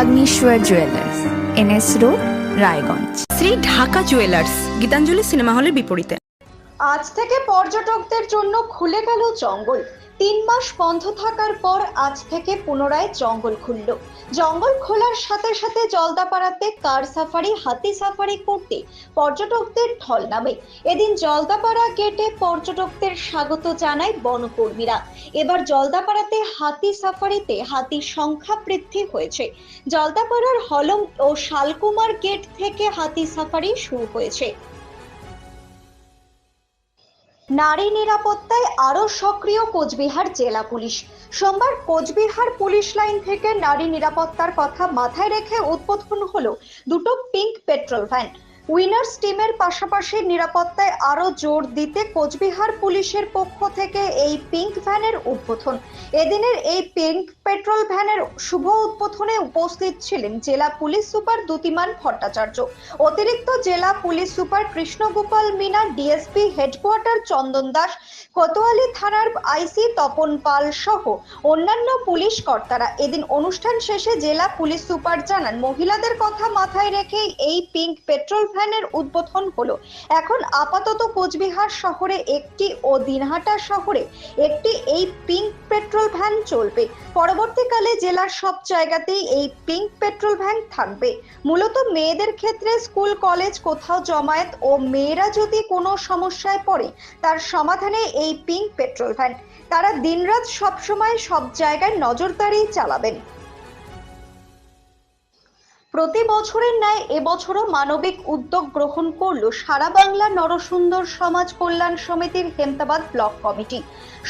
Agnishwar jewellers NS road Raiganj Shri Dhaka jewellers Gitanjali cinema হলের বিপরীতে। আজ থেকে পর্যটকদের জন্য খুলে গেল জঙ্গল। তিন মাস বন্ধ থাকার পর আজ থেকে পুনরায় জঙ্গল খুলল। জঙ্গল খোলার সাথে সাথে জলদাপাড়াতে কার সাফারি, হাতি সাফারি করতে পর্যটকদের ঢল নামে। এদিন জলদাপাড়া গেটে পর্যটকদের স্বাগত জানায় বনকর্মীরা। এবার জলদাপাড়াতে হাতি সাফারিতে হাতির সংখ্যা বৃদ্ধি হয়েছে। জলদাপাড়ার হলম ও শালকুমার গেট থেকে হাতি সাফারি শুরু হয়েছে। নারী নিরাপত্তায় আরও সক্রিয় কোচবিহার জেলা পুলিশ। সোমবার কোচবিহার পুলিশ লাইন থেকে নারী নিরাপত্তার কথা মাথায় রেখে উদ্বোধন হলো দুটো পিঙ্ক পেট্রোল ভ্যান। উইনার্স টিমের পাশাপাশি নিরাপত্তায় আরও জোর দিতে কোচবিহার পুলিশের পক্ষ থেকে এই পিঙ্ক ভ্যানের উদ্বোধন। এদিনের এই পিঙ্ক পেট্রোল ভ্যানের শুভ উদ্বোধনে উপস্থিত ছিলেন জেলা পুলিশ সুপার দ্যুতিমান ভট্টাচার্য। অতিরিক্ত জেলা police super Krishnagopal Meena, DSP headquarter Chandan Das, Kotwali থানার আইসি তপন পাল সহ অন্যান্য পুলিশ কর্তারা। এদিন অনুষ্ঠান শেষে জেলা পুলিশ সুপার জানান, মহিলাদের কথা মাথায় রেখে এই পিঙ্ক পেট্রোল ভ্যানের উদ্বোধন হলো। এখন আপাতত কোচবিহার শহরে একটি ও দিনহাটা শহরে একটি এই পিঙ্ক পেট্রোল ভ্যান চলবে। পরবর্তীকালে জেলার সব জায়গাতেই এই পিঙ্ক পেট্রোল ভ্যান থাকবে। মূলত মেয়েদের ক্ষেত্রে স্কুল কলেজ কোথাও জমায়েত ও মেয়েরা যদি কোনো সমস্যায় পড়ে, তার সমাধানে এই পিঙ্ক পেট্রোল ভ্যান তারা দিনরাত সবসময় সব জায়গায় নজরদারি চালাবেন। প্রতি বছরের ন্যায় এবছরও মানবিক উদ্যোগ গ্রহণ করল সারা বাংলা নরসুন্দর সমাজ কল্যাণ সমিতির হেমতাবাদ ব্লক কমিটি।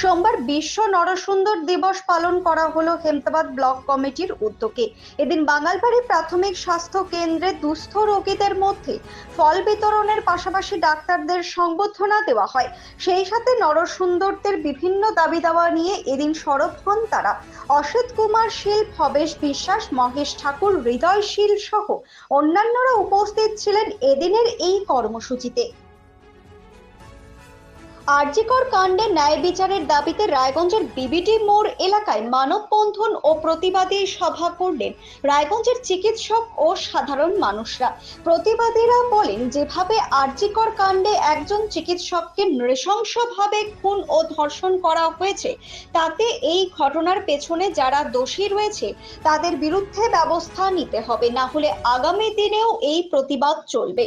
সোমবার বিশ্ব নরসুন্দর দিবস পালন করা হলো হেমতাবাদ ব্লক কমিটির উদ্যোগে। এদিন বাঙালবাড়ি প্রাথমিক স্বাস্থ্য কেন্দ্রে দুস্থ রোগীদের মধ্যে ফল বিতরণের পাশাপাশি ডাক্তারদের সংবর্ধনা দেওয়া হয়। সেই সাথে নরসুন্দরদের বিভিন্ন দাবি দাওয়া নিয়ে এদিন সরব হন তারা। অসিত কুমার শীল, ভবেশ বিশ্বাস, মহেশ ঠাকুর হৃদয় শীল সহ অন্যান্যরা উপস্থিত ছিলেন এদিনের এই কর্মসূচিতে। আরজিকর কাণ্ডে ন্যায় বিচারের দাবিতে রায়গঞ্জের বিবিটি মোড় এলাকায় মানববন্ধন ও প্রতিবাদী সভা করলেন রায়গঞ্জের চিকিৎসক ও সাধারণ মানুষরা। প্রতিবাদীরা বলেন, যেভাবে আরজিকর কাণ্ডে একজন চিকিৎসককে নৃশংসভাবে খুন ও ধর্ষণ করা হয়েছে, তাতে এই ঘটনার পেছনে যারা দোষী রয়েছে, তাদের বিরুদ্ধে ব্যবস্থা নিতে হবে। না হলে আগামী দিনেও এই প্রতিবাদ চলবে।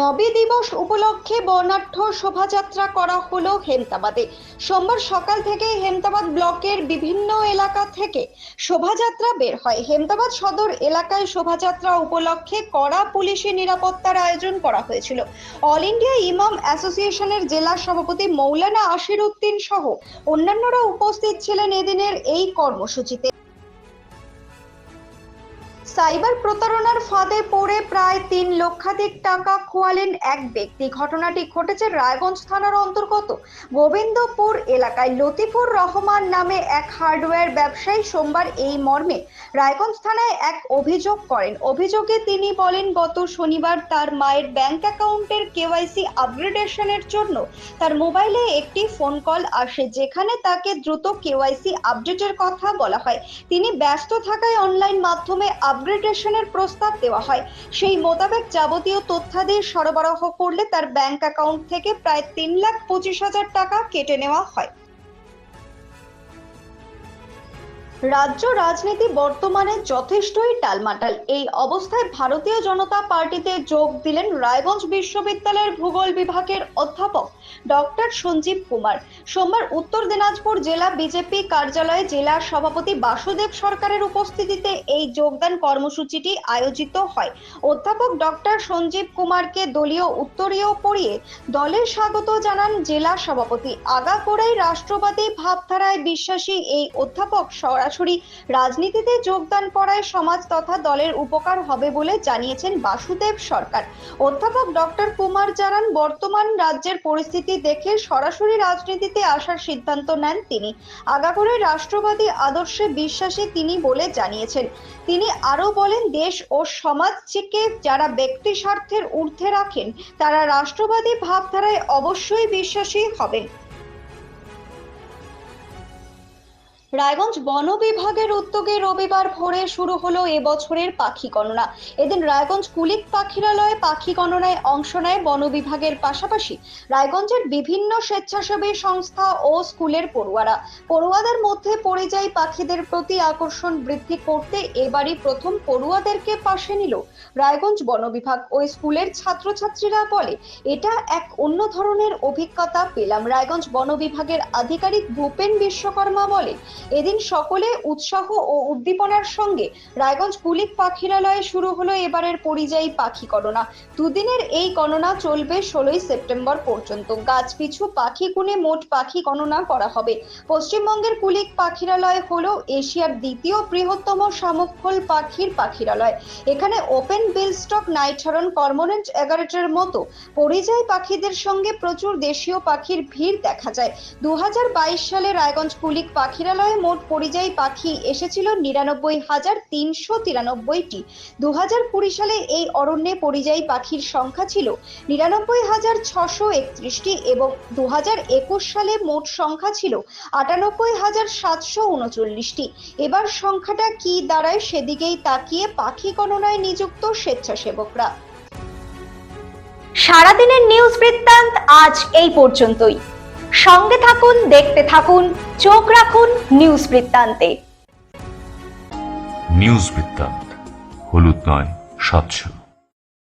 নবী দিবস উপলক্ষে বর্ণাঢ্য শোভাযাত্রা করা হলো হেমতাবাদে। সোমবার সকাল থেকে হেমতাবাদ ব্লকের বিভিন্ন এলাকা থেকে শোভাযাত্রা বের হয়। হেমতাবাদ সদর এলাকায় শোভাযাত্রা উপলক্ষে কড়া পুলিশি নিরাপত্তার আয়োজন করা হয়েছিল। অল ইন্ডিয়া ইমাম অ্যাসোসিয়েশনের জেলা সভাপতি মৌলানা আশির উদ্দিন সহ অন্যান্যরা উপস্থিত ছিলেন এদিনের এই কর্মসূচিতে। সাইবার প্রতারণার ফাঁদে পড়ে প্রায় তিন লক্ষাধিক টাকা খোয়ালেন এক ব্যক্তি। ঘটনাটি ঘটেছে রায়গঞ্জ থানার অন্তর্গত গোবিন্দপুর এলাকায়। লতিফুর রহমান নামে এক হার্ডওয়্যার ব্যবসায়ী সোমবার এই মর্মে রায়গঞ্জ থানায় এক অভিযোগ করেন। অভিযোগে তিনি বলেন, গত শনিবার তার মায়ের ব্যাংক অ্যাকাউন্টের কেওয়াইসি আপগ্রেডেশনের জন্য তার মোবাইলে একটি ফোন কল আসে, যেখানে তাকে দ্রুত কেওয়াইসি আপডেটের কথা বলা হয়। তিনি ব্যস্ত থাকায় অনলাইন মাধ্যমে আপগ্রেডেশনের প্রস্তাব দেওয়া হয়। সেই মোতাবেক যাবতীয় তথ্যাদি সরবরাহ করলে তার ব্যাংক অ্যাকাউন্ট থেকে প্রায় তিন লাখ পঁচিশ হাজার টাকা কেটে নেওয়া হয়। রাজ্য রাজনীতি বর্তমানে যথেষ্টই টালমাটাল। এই অবস্থায় ভারতীয় জনতা পার্টিতে যোগ দিলেন রায়গঞ্জ বিশ্ববিদ্যালয়ের ভূগোল বিভাগের অধ্যাপক ডক্টর সঞ্জীব কুমার। সোমবার উত্তর দিনাজপুর জেলা বিজেপি কার্যালয়ে জেলা সভাপতি বাসুদেব সরকারের উপস্থিতিতে এই যোগদান কর্মসূচিটি আয়োজিত হয়। অধ্যাপক ডক্টর সঞ্জীব কুমারকে দলীয় উত্তরীয় পড়িয়ে দলের স্বাগত জানান জেলা সভাপতি। আগাগোড়াই রাষ্ট্রবাদী ভাবধারায় বিশ্বাসী এই অধ্যাপক সরাসরি রাজনীতিতে যোগদান করায় সমাজ তথা দলের উপকার হবে বলে জানিয়েছেন বাসুদেব সরকার। অধ্যাপক ডক্টর কুমার জানান, বর্তমান রাজ্যের পরিস্থিতি দেখে সরাসরি রাজনীতিতে আসার সিদ্ধান্ত নেন তিনি। আগাগোড়াই রাষ্ট্রবাদী আদর্শে বিশ্বাসী তিনি বলে জানিয়েছেন। তিনি আরও বলেন, দেশ ও সমাজকে যারা ব্যক্তি স্বার্থের ঊর্ধ্বে রাখেন, তারা রাষ্ট্রবাদী ভাবধারায় অবশ্যই বিশ্বাসী হবেন। রায়গঞ্জ বন বিভাগের উদ্যোগে রবিবার ভোরে শুরু হলো এবছরের পাখি গণনা। এদিন রায়গঞ্জ কুলিক পাখিরালয়ে পাখি গণনায় অংশ নেয় বন বিভাগের পাশাপাশি রায়গঞ্জের বিভিন্ন স্বেচ্ছাসেবী সংস্থা ও স্কুলের পড়ুয়ারা। পড়ুয়াদের মধ্যে পরিযায়ী পাখিদের প্রতি আকর্ষণ বৃদ্ধি করতে এবারই প্রথম পড়ুয়াদেরকে পাশে নিল রায়গঞ্জ বন বিভাগ। ওই স্কুলের ছাত্রছাত্রীরা বলে, এটা এক অন্য ধরনের অভিজ্ঞতা পেলাম। রায়গঞ্জ বন বিভাগের আধিকারিক ভূপেন বিশ্বকর্মা বলে এদিন সকলে উৎসাহ ও উদ্দীপনার সঙ্গে রায়গঞ্জ কুলিক পাখিরালয়ে শুরু হলো এবারের পরিযায়ী পাখি গণনা। দুদিনের এই গণনা চলবে ষোলোই সেপ্টেম্বর পর্যন্ত। গাছ পিছু পাখি গুনে মোট পাখি গণনা করা হবে। পশ্চিমবঙ্গের কুলিক পাখিরালয় হলো এশিয়ার দ্বিতীয় বৃহত্তম শামুকফল পাখির পাখিরালয়। এখানে ওপেন বিলস্টক নাইট হরন কর্মোরেন্ট এগারেটের মতো পরিযায়ী পাখিদের সঙ্গে প্রচুর দেশীয় পাখির ভিড় দেখা যায়। দু হাজার বাইশ সালে রায়গঞ্জ কুলিক পাখিরালয়ে মোট পরিযায়ী পাখি এসেছিল নিরানব্বই হাজার তিনশো তিরানব্বইটি। দু হাজার কুড়ি সালে এই অরণ্যে পরিযায়ী পাখির সংখ্যা ছিল নিরানব্বই হাজার ছশো একত্রিশটি এবং দু হাজার একুশ সালে মোট সংখ্যা ছিল আটানব্বই হাজার সাতশো উনচল্লিশটি। এবার সংখ্যাটা কি দাঁড়ায় সেদিকেই তাকিয়ে পাখি গণনায় নিযুক্ত স্বেচ্ছাসেবকরা। সারাদিনের নিউজ বৃত্তান্ত আজ এই পর্যন্তই। সঙ্গে থাকুন দেখতে থাকুন চোখ রাখুন নিউজ বৃত্তান্তে। নিউজ বৃত্তান্ত হলুদ নয় স্বচ্ছ